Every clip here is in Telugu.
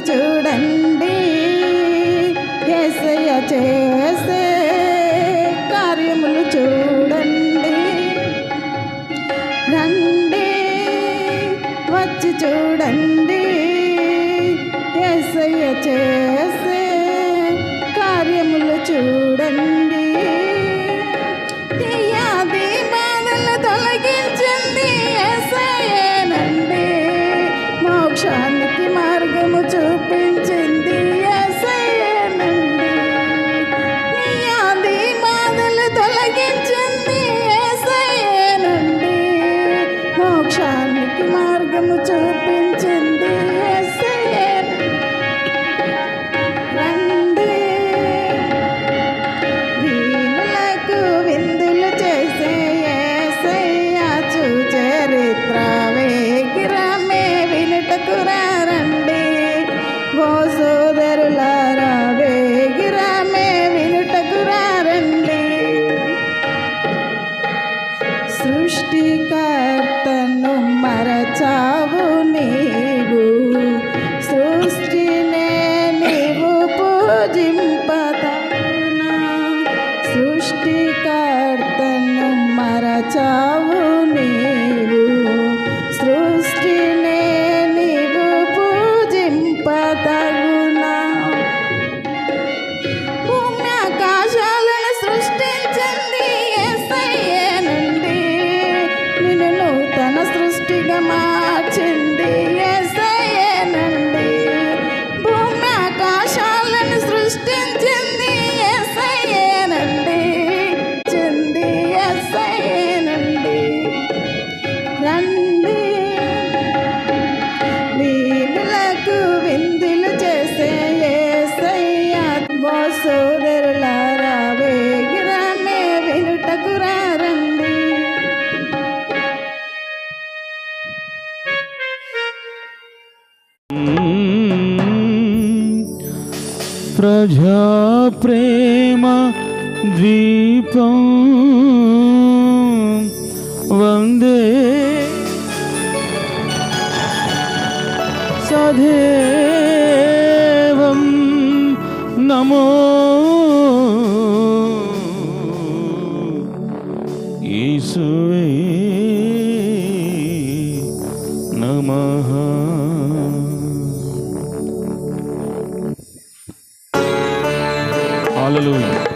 చూడండి. ఏసయ్య చేసే కార్యములు చూడండి. రండి వచ్చి చూడండి. ఏసయ్య చేసే కార్యములు చూడండి. తీయాది బాధలు తొలగించింది ఏసయ్యేనండి प्रजाप्रेम द्वीपं वन्दे सधेवं नमो ईश्वर Hallelujah.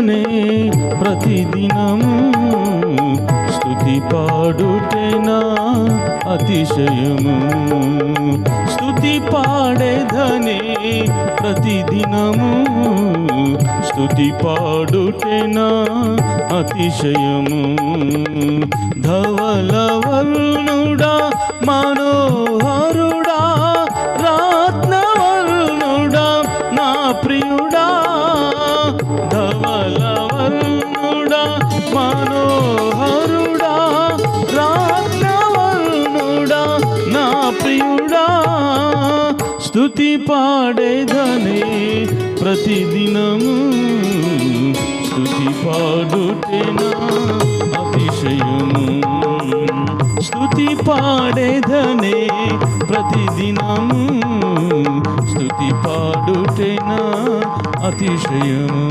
పాడేదనే ప్రతిదినము స్థుతి పాడుటేనా అతిశయము. స్థుతి పాడేదనే ప్రతిదినము స్థుతి పాడుటేనా అతిశయము. ధవలవర్ణుడా మనోహరుడా స్తుతి పాడేదనే ప్రతిదినము. స్తుతి పాడుటేనా అతిశయము. స్తుతి పాడేదనే ప్రతిదినము. స్తుతి పాడుటేనా అతిశయము.